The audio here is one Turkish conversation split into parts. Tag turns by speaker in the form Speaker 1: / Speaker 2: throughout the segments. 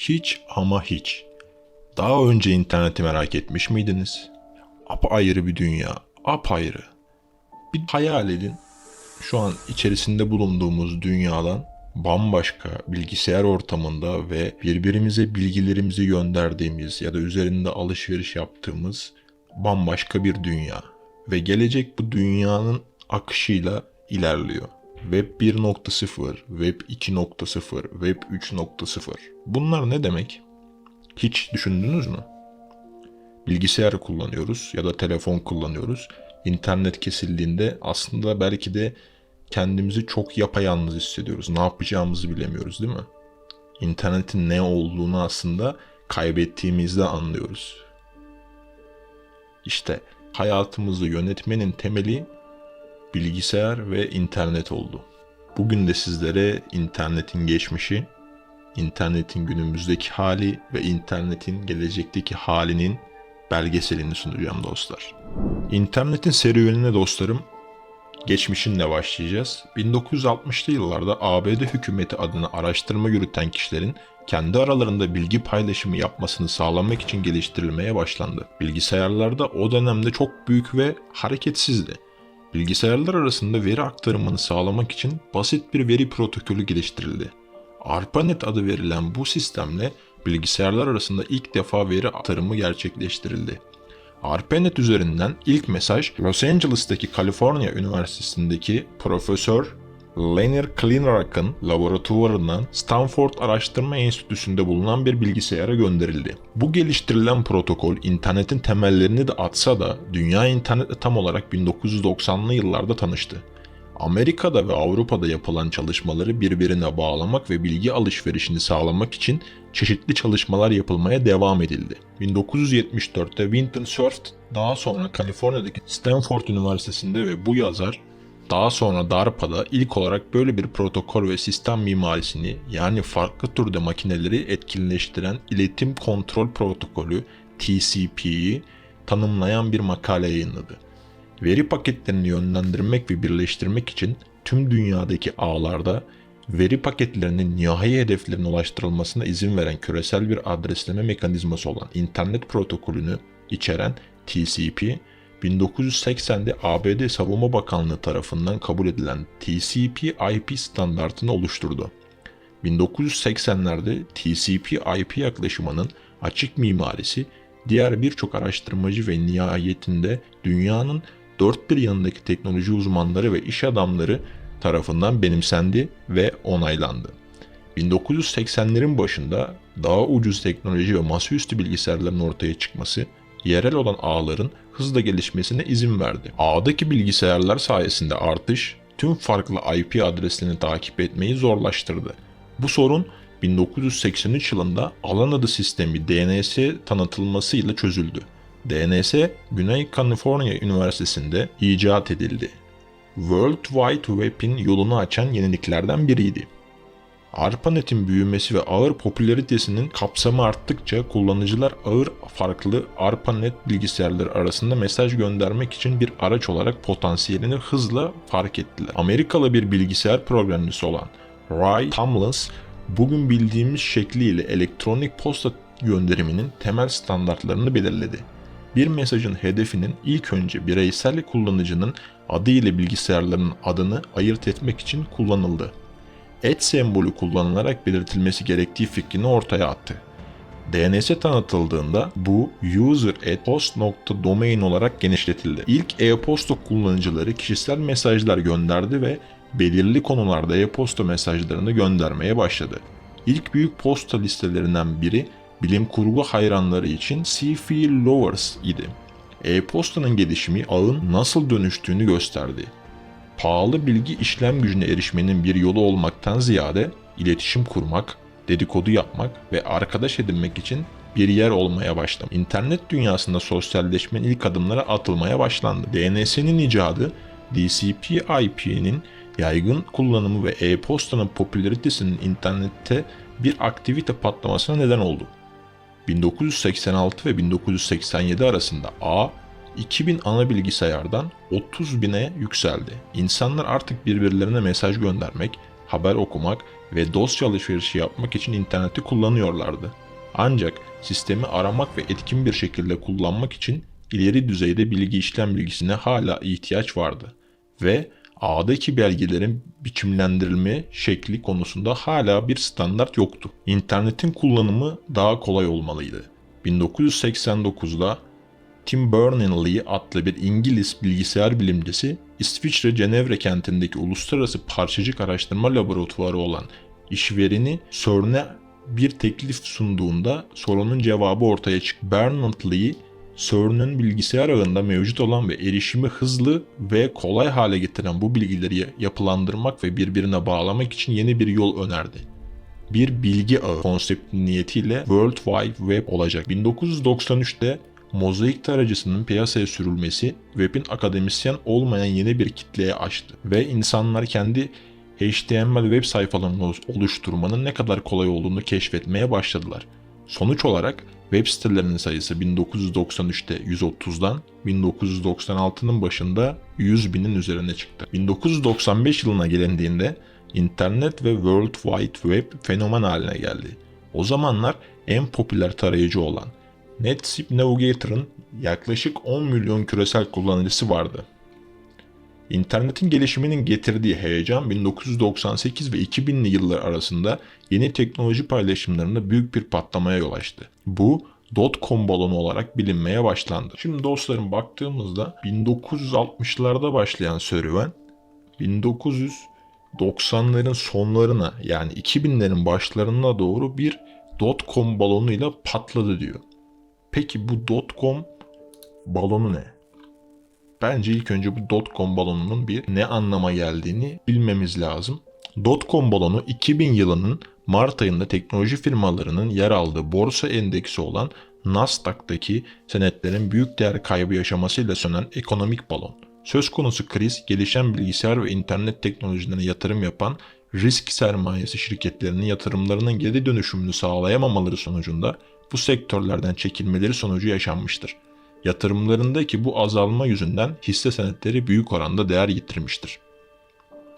Speaker 1: Hiç ama hiç. Daha önce interneti merak etmiş miydiniz? Apayrı bir dünya, apayrı. Bir hayal edin. Şu an içerisinde bulunduğumuz dünyadan bambaşka bilgisayar ortamında ve birbirimize bilgilerimizi gönderdiğimiz ya da üzerinde alışveriş yaptığımız bambaşka bir dünya. Ve gelecek bu dünyanın akışıyla ilerliyor. Web 1.0, Web 2.0, Web 3.0. Bunlar ne demek? Hiç düşündünüz mü? Bilgisayar kullanıyoruz ya da telefon kullanıyoruz. İnternet kesildiğinde aslında belki de kendimizi çok yapayalnız hissediyoruz. Ne yapacağımızı bilemiyoruz değil mi? İnternetin ne olduğunu aslında kaybettiğimizde anlıyoruz. İşte hayatımızı yönetmenin temeli bilgisayar ve internet oldu. Bugün de sizlere internetin geçmişi, internetin günümüzdeki hali ve internetin gelecekteki halinin belgeselini sunacağım dostlar. İnternetin serüvenine dostlarım geçmişinle başlayacağız. 1960'lı yıllarda ABD hükümeti adına araştırma yürüten kişilerin kendi aralarında bilgi paylaşımı yapmasını sağlamak için geliştirilmeye başlandı. Bilgisayarlar da o dönemde çok büyük ve hareketsizdi. Bilgisayarlar arasında veri aktarımını sağlamak için basit bir veri protokolü geliştirildi. ARPANET adı verilen bu sistemle bilgisayarlar arasında ilk defa veri aktarımı gerçekleştirildi. ARPANET üzerinden ilk mesaj Los Angeles'taki Kaliforniya Üniversitesi'ndeki Profesör Lanier Klinrak'ın laboratuvarından Stanford Araştırma Enstitüsü'nde bulunan bir bilgisayara gönderildi. Bu geliştirilen protokol internetin temellerini de atsa da dünya internetle tam olarak 1990'lı yıllarda tanıştı. Amerika'da ve Avrupa'da yapılan çalışmaları birbirine bağlamak ve bilgi alışverişini sağlamak için çeşitli çalışmalar yapılmaya devam edildi. 1974'te Winton Cerf daha sonra Kaliforniya'daki Stanford Üniversitesi'nde ve bu yazar daha sonra DARPA'da ilk olarak böyle bir protokol ve sistem mimarisini yani farklı türde makineleri etkinleştiren iletim kontrol protokolü TCP'yi tanımlayan bir makale yayınladı. Veri paketlerini yönlendirmek ve birleştirmek için tüm dünyadaki ağlarda veri paketlerinin nihai hedeflerine ulaştırılmasına izin veren küresel bir adresleme mekanizması olan internet protokolünü içeren TCP, 1980'de ABD Savunma Bakanlığı tarafından kabul edilen TCP/IP standartını oluşturdu. 1980'lerde TCP/IP yaklaşımının açık mimarisi diğer birçok araştırmacı ve nihayetinde dünyanın dört bir yanındaki teknoloji uzmanları ve iş adamları tarafından benimsendi ve onaylandı. 1980'lerin başında daha ucuz teknoloji ve masaüstü bilgisayarların ortaya çıkması, yerel olan ağların hızla gelişmesine izin verdi. Ağdaki bilgisayarlar sayesinde artış, tüm farklı IP adreslerini takip etmeyi zorlaştırdı. Bu sorun 1983 yılında alan adı sistemi DNS tanıtılmasıyla çözüldü. DNS, Güney Kaliforniya Üniversitesi'nde icat edildi. World Wide Web'in yolunu açan yeniliklerden biriydi. ARPANET'in büyümesi ve ağır popülaritesinin kapsamı arttıkça kullanıcılar ağır farklı ARPANET bilgisayarları arasında mesaj göndermek için bir araç olarak potansiyelini hızla fark ettiler. Amerikalı bir bilgisayar programcısı olan Ray Tomlins, bugün bildiğimiz şekliyle elektronik posta gönderiminin temel standartlarını belirledi. Bir mesajın hedefinin ilk önce bireysel kullanıcının adı ile bilgisayarların adını ayırt etmek için kullanıldı. Et sembolü kullanılarak belirtilmesi gerektiği fikrini ortaya attı. DNS tanıtıldığında bu user at host.domain olarak genişletildi. İlk e-posta kullanıcıları kişisel mesajlar gönderdi ve belirli konularda e-posta mesajlarını göndermeye başladı. İlk büyük posta listelerinden biri bilim kurgu hayranları için C.F. Lovers idi. E-postanın gelişimi ağın nasıl dönüştüğünü gösterdi. Pahalı bilgi işlem gücüne erişmenin bir yolu olmaktan ziyade iletişim kurmak, dedikodu yapmak ve arkadaş edinmek için bir yer olmaya başladı. İnternet dünyasında sosyalleşmenin ilk adımları atılmaya başlandı. DNS'nin icadı, DCP/IP'nin yaygın kullanımı ve e-postanın popülaritesinin internette bir aktivite patlamasına neden oldu. 1986 ve 1987 arasında A 2000 ana bilgisayardan 30 bine yükseldi. İnsanlar artık birbirlerine mesaj göndermek, haber okumak ve dosya alışverişi yapmak için interneti kullanıyorlardı. Ancak sistemi aramak ve etkin bir şekilde kullanmak için ileri düzeyde bilgi işlem bilgisine hala ihtiyaç vardı ve ağdaki belgelerin biçimlendirilme şekli konusunda hala bir standart yoktu. İnternetin kullanımı daha kolay olmalıydı. 1989'da Tim Berners-Lee adlı bir İngiliz bilgisayar bilimcisi İsviçre Cenevre kentindeki uluslararası parçacık araştırma laboratuvarı olan işvereni CERN'e bir teklif sunduğunda sorunun cevabı ortaya çıktı. Berners-Lee CERN'ün bilgisayar ağında mevcut olan ve erişimi hızlı ve kolay hale getiren bu bilgileri yapılandırmak ve birbirine bağlamak için yeni bir yol önerdi. Bir bilgi ağı konsepti niyetiyle World Wide Web olacak. 1993'te Mozaik tarayıcısının piyasaya sürülmesi webin akademisyen olmayan yeni bir kitleye açtı ve insanlar kendi HTML web sayfalarını oluşturmanın ne kadar kolay olduğunu keşfetmeye başladılar. Sonuç olarak web sitelerinin sayısı 1993'te 130'dan 1996'nın başında 100 binin üzerine çıktı. 1995 yılına gelindiğinde internet ve World Wide Web fenomen haline geldi. O zamanlar en popüler tarayıcı olan Netscape Navigator'ın yaklaşık 10 milyon küresel kullanıcısı vardı. İnternetin gelişiminin getirdiği heyecan 1998 ve 2000'li yıllar arasında yeni teknoloji paylaşımlarında büyük bir patlamaya yol açtı. Bu dot-com balonu olarak bilinmeye başlandı. Şimdi dostlarım baktığımızda 1960'larda başlayan serüven 1990'ların sonlarına yani 2000'lerin başlarına doğru bir dot-com balonuyla patladı diyor. Peki bu dot-com balonu ne? Bence ilk önce bu dot-com balonunun bir ne anlama geldiğini bilmemiz lazım. Dot-com balonu 2000 yılının Mart ayında teknoloji firmalarının yer aldığı borsa endeksi olan Nasdaq'taki senetlerin büyük değer kaybı yaşamasıyla sönen ekonomik balon. Söz konusu kriz, gelişen bilgisayar ve internet teknolojilerine yatırım yapan risk sermayesi şirketlerinin yatırımlarının geri dönüşümünü sağlayamamaları sonucunda bu sektörlerden çekilmeleri sonucu yaşanmıştır. Yatırımlarındaki bu azalma yüzünden hisse senetleri büyük oranda değer yitirmiştir.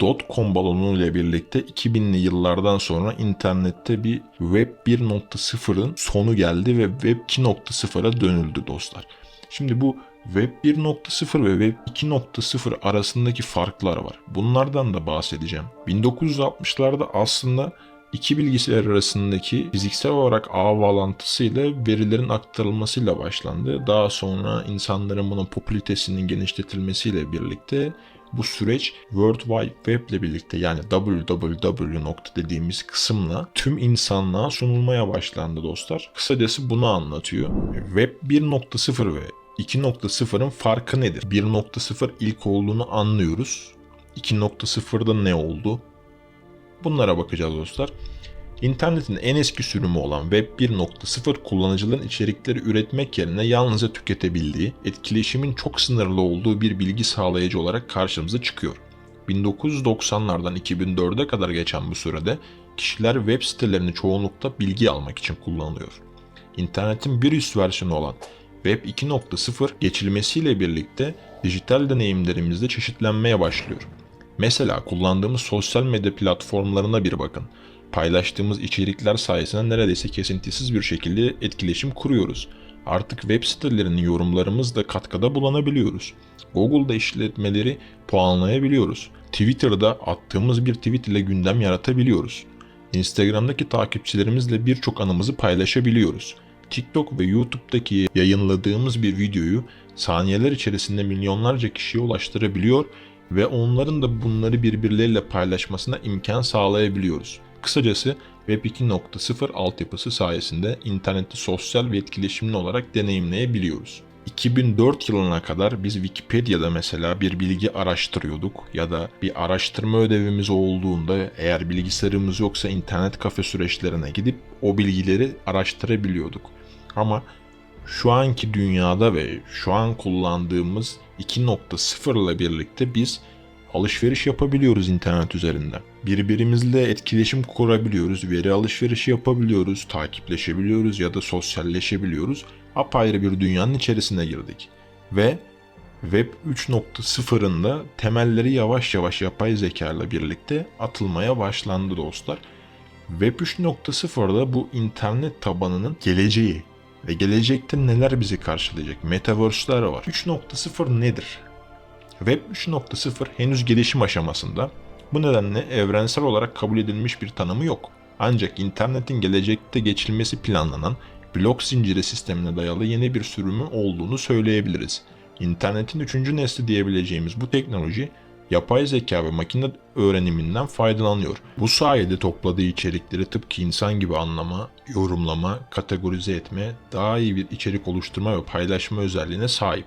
Speaker 1: Dotcom balonu ile birlikte 2000'li yıllardan sonra internette bir Web 1.0'ın sonu geldi ve Web 2.0'a dönüldü dostlar. Şimdi bu Web 1.0 ve Web 2.0 arasındaki farklar var. Bunlardan da bahsedeceğim. 1960'larda aslında iki bilgisayar arasındaki fiziksel olarak ağ bağlantısıyla verilerin aktarılmasıyla başlandı. Daha sonra insanların bunun popülitesinin genişletilmesiyle birlikte bu süreç World Wide Web ile birlikte yani www nokta dediğimiz kısımla tüm insanlığa sunulmaya başlandı dostlar. Kısacası bunu anlatıyor. Web 1.0 ve 2.0'ın farkı nedir? 1.0 ilk olduğunu anlıyoruz. 2.0'da ne oldu? Bunlara bakacağız dostlar. İnternetin en eski sürümü olan Web 1.0 kullanıcıların içerikleri üretmek yerine yalnızca tüketebildiği, etkileşimin çok sınırlı olduğu bir bilgi sağlayıcı olarak karşımıza çıkıyor. 1990'lardan 2004'e kadar geçen bu sürede kişiler web sitelerini çoğunlukla bilgi almak için kullanıyor. İnternetin bir üst versiyonu olan Web 2.0 geçilmesiyle birlikte dijital deneyimlerimizde çeşitlenmeye başlıyor. Mesela kullandığımız sosyal medya platformlarına bir bakın. Paylaştığımız içerikler sayesinde neredeyse kesintisiz bir şekilde etkileşim kuruyoruz. Artık web sitelerinin yorumlarımızla katkıda bulunabiliyoruz. Google'da işletmeleri puanlayabiliyoruz. Twitter'da attığımız bir tweet ile gündem yaratabiliyoruz. Instagram'daki takipçilerimizle birçok anımızı paylaşabiliyoruz. TikTok ve YouTube'daki yayınladığımız bir videoyu saniyeler içerisinde milyonlarca kişiye ulaştırabiliyor ve onların da bunları birbirleriyle paylaşmasına imkan sağlayabiliyoruz. Kısacası Web 2.0 altyapısı sayesinde interneti sosyal ve etkileşimli olarak deneyimleyebiliyoruz. 2004 yılına kadar biz Wikipedia'da mesela bir bilgi araştırıyorduk ya da bir araştırma ödevimiz olduğunda eğer bilgisayarımız yoksa internet kafe süreçlerine gidip o bilgileri araştırabiliyorduk. Ama şu anki dünyada ve şu an kullandığımız 2.0 ile birlikte biz alışveriş yapabiliyoruz internet üzerinden. Birbirimizle etkileşim kurabiliyoruz, veri alışverişi yapabiliyoruz, takipleşebiliyoruz ya da sosyalleşebiliyoruz. Apayrı bir dünyanın içerisine girdik. Ve Web 3.0'ın da temelleri yavaş yavaş yapay zeka ile birlikte atılmaya başlandı dostlar. Web 3.0'da bu internet tabanının geleceği ve gelecekte neler bizi karşılayacak? Metaverse'ler var. 3.0 nedir? Web 3.0 henüz gelişim aşamasında. Bu nedenle evrensel olarak kabul edilmiş bir tanımı yok. Ancak internetin gelecekte geçilmesi planlanan blok zinciri sistemine dayalı yeni bir sürümü olduğunu söyleyebiliriz. İnternetin üçüncü nesli diyebileceğimiz bu teknoloji yapay zeka ve makine öğreniminden faydalanıyor. Bu sayede topladığı içerikleri tıpkı insan gibi anlama, yorumlama, kategorize etme, daha iyi bir içerik oluşturma ve paylaşma özelliğine sahip.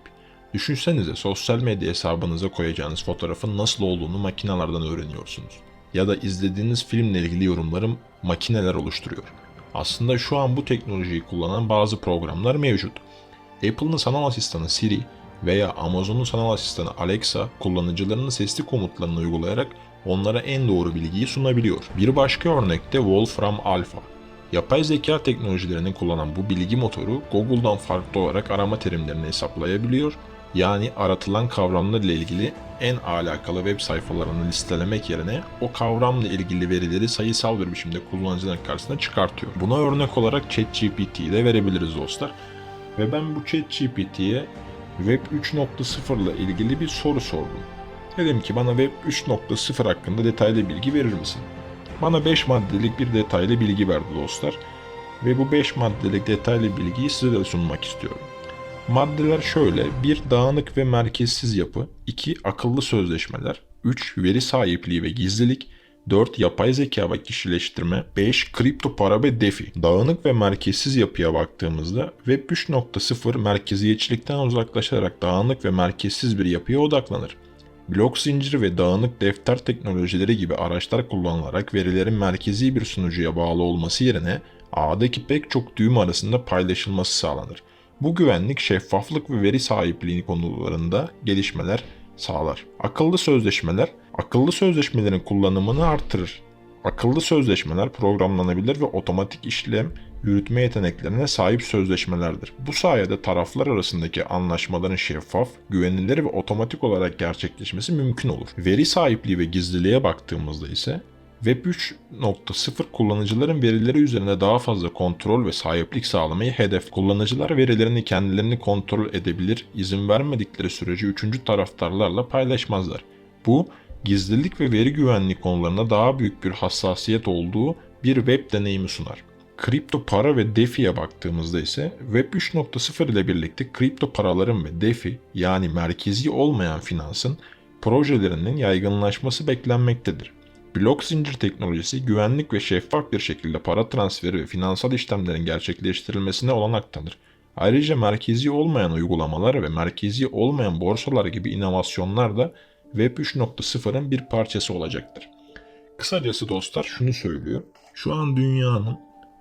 Speaker 1: Düşünsenize sosyal medya hesabınıza koyacağınız fotoğrafın nasıl olduğunu makinelerden öğreniyorsunuz. Ya da izlediğiniz filmle ilgili yorumları makineler oluşturuyor. Aslında şu an bu teknolojiyi kullanan bazı programlar mevcut. Apple'ın sanal asistanı Siri veya Amazon'un sanal asistanı Alexa kullanıcılarının sesli komutlarını uygulayarak onlara en doğru bilgiyi sunabiliyor. Bir başka örnekte Wolfram Alpha. Yapay zeka teknolojilerini kullanan bu bilgi motoru Google'dan farklı olarak arama terimlerini hesaplayabiliyor. Yani aratılan kavramlar ile ilgili en alakalı web sayfalarını listelemek yerine o kavramla ilgili verileri sayısal bir biçimde kullanıcıların karşısına çıkartıyor. Buna örnek olarak ChatGPT'yi de verebiliriz dostlar. Ve ben bu ChatGPT'ye Web 3.0 ile ilgili bir soru sordum. Dedim ki bana Web 3.0 hakkında detaylı bilgi verir misin? Bana 5 maddelik bir detaylı bilgi verdi dostlar. Ve bu 5 maddelik detaylı bilgiyi size de sunmak istiyorum. Maddeler şöyle. 1. Dağınık ve merkezsiz yapı. 2. Akıllı sözleşmeler. 3. Veri sahipliği ve gizlilik. 4. Yapay zeka ve kişileştirme. 5. Kripto para ve DeFi. Dağınık ve merkezsiz yapıya baktığımızda Web 3.0 merkeziyetçilikten uzaklaşarak dağınık ve merkezsiz bir yapıya odaklanır. Blok zinciri ve dağınık defter teknolojileri gibi araçlar kullanılarak verilerin merkezi bir sunucuya bağlı olması yerine ağdaki pek çok düğüm arasında paylaşılması sağlanır. Bu güvenlik, şeffaflık ve veri sahipliği konularında gelişmeler sağlar. Akıllı sözleşmeler, akıllı sözleşmelerin kullanımını artırır. Akıllı sözleşmeler programlanabilir ve otomatik işlem yürütme yeteneklerine sahip sözleşmelerdir. Bu sayede taraflar arasındaki anlaşmaların şeffaf, güvenilir ve otomatik olarak gerçekleşmesi mümkün olur. Veri sahipliği ve gizliliğe baktığımızda ise Web 3.0 kullanıcıların verileri üzerine daha fazla kontrol ve sahiplik sağlamayı hedef. Kullanıcılar verilerini kendilerini kontrol edebilir, izin vermedikleri sürece üçüncü taraftarlarla paylaşmazlar. Bu, gizlilik ve veri güvenliği konularına daha büyük bir hassasiyet olduğu bir web deneyimi sunar. Kripto para ve DeFi'ye baktığımızda ise Web 3.0 ile birlikte kripto paraların ve DeFi yani merkezi olmayan finansın projelerinin yaygınlaşması beklenmektedir. Blok zincir teknolojisi güvenlik ve şeffaf bir şekilde para transferi ve finansal işlemlerin gerçekleştirilmesine olanak tanır. Ayrıca merkezi olmayan uygulamalar ve merkezi olmayan borsalar gibi inovasyonlar da Web 3.0'ın bir parçası olacaktır. Kısacası dostlar şunu söylüyor. Şu an dünyanın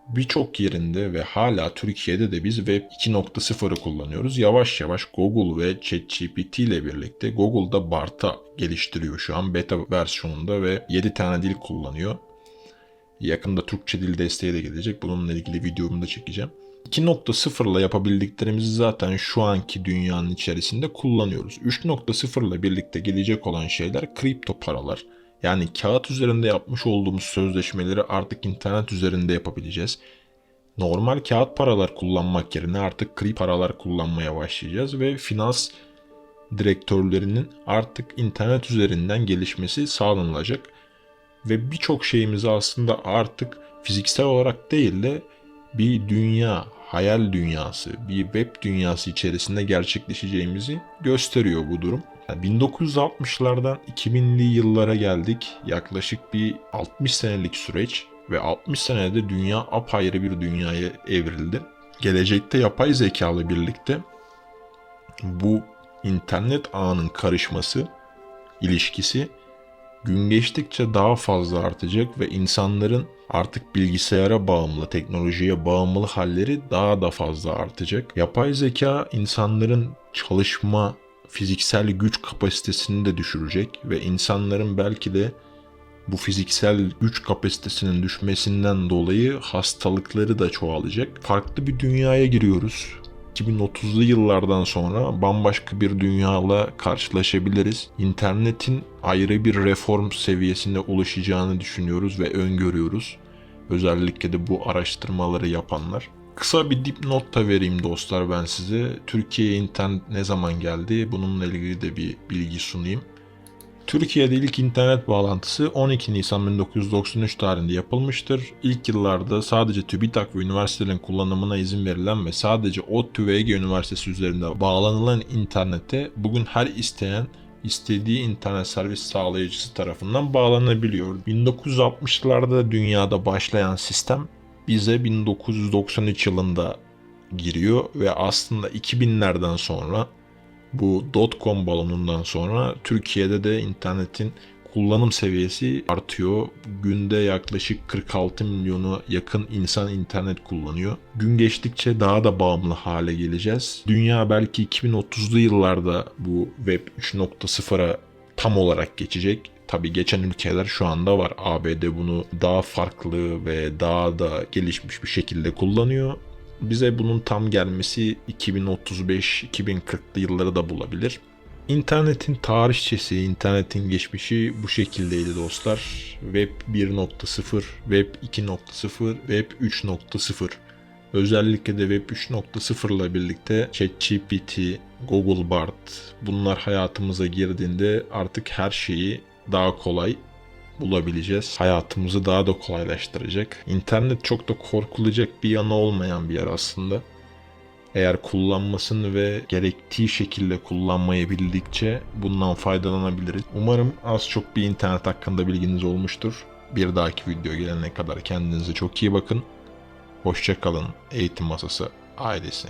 Speaker 1: birçok yerinde ve hala Türkiye'de de biz Web 2.0'ı kullanıyoruz. Yavaş yavaş Google ve ChatGPT ile birlikte Google da Bart'a geliştiriyor şu an beta versiyonunda ve 7 tane dil kullanıyor. Yakında Türkçe dil desteği de gelecek. Bununla ilgili videomu da çekeceğim. 2.0 ile yapabildiklerimizi zaten şu anki dünyanın içerisinde kullanıyoruz. 3.0 ile birlikte gelecek olan şeyler kripto paralar. Yani kağıt üzerinde yapmış olduğumuz sözleşmeleri artık internet üzerinde yapabileceğiz. Normal kağıt paralar kullanmak yerine artık kripto paralar kullanmaya başlayacağız ve finans direktörlerinin artık internet üzerinden gelişmesi sağlanılacak. Ve birçok şeyimizi aslında artık fiziksel olarak değil de bir dünya, hayal dünyası, bir web dünyası içerisinde gerçekleşeceğimizi gösteriyor bu durum. 1960'lardan 2000'li yıllara geldik. Yaklaşık bir 60 senelik süreç ve 60 senede dünya apayrı bir dünyaya evrildi. Gelecekte yapay zekalı birlikte bu internet ağının karışması, ilişkisi gün geçtikçe daha fazla artacak ve insanların artık bilgisayara bağımlı, teknolojiye bağımlı halleri daha da fazla artacak. Yapay zeka insanların çalışma, fiziksel güç kapasitesini de düşürecek ve insanların belki de bu fiziksel güç kapasitesinin düşmesinden dolayı hastalıkları da çoğalacak. Farklı bir dünyaya giriyoruz. 2030'lu yıllardan sonra bambaşka bir dünyayla karşılaşabiliriz. İnternetin ayrı bir reform seviyesinde ulaşacağını düşünüyoruz ve öngörüyoruz. Özellikle de bu araştırmaları yapanlar. Kısa bir dipnot da vereyim dostlar ben size. Türkiye'ye internet ne zaman geldi? Bununla ilgili de bir bilgi sunayım. Türkiye'de ilk internet bağlantısı 12 Nisan 1993 tarihinde yapılmıştır. İlk yıllarda sadece TÜBİTAK ve üniversitelerin kullanımına izin verilen ve sadece ODTÜ ve Ege Üniversitesi üzerinde bağlanılan internete bugün her isteyen istediği internet servis sağlayıcısı tarafından bağlanabiliyor. 1960'larda dünyada başlayan sistem bize 1993 yılında giriyor ve aslında 2000'lerden sonra bu dotcom balonundan sonra Türkiye'de de internetin kullanım seviyesi artıyor. Günde yaklaşık 46 milyonu yakın insan internet kullanıyor. Gün geçtikçe daha da bağımlı hale geleceğiz. Dünya belki 2030'lu yıllarda bu Web 3.0'a tam olarak geçecek. Tabi geçen ülkeler şu anda var. ABD bunu daha farklı ve daha da gelişmiş bir şekilde kullanıyor bize bunun tam gelmesi 2035-2040'lı yılları da bulabilir. İnternetin tarihçesi, internetin geçmişi bu şekildeydi dostlar. Web 1.0, Web 2.0, Web 3.0. Özellikle de Web 3.0 ile birlikte ChatGPT, Google Bard bunlar hayatımıza girdiğinde artık her şeyi daha kolay bulabileceğiz. Hayatımızı daha da kolaylaştıracak. İnternet çok da korkulacak bir yanı olmayan bir yer aslında. Eğer kullanmasını ve gerektiği şekilde kullanmayı bildikçe bundan faydalanabiliriz. Umarım az çok bir internet hakkında bilginiz olmuştur. Bir dahaki video gelene kadar kendinize çok iyi bakın. Hoşçakalın. Eğitim Masası ailesi.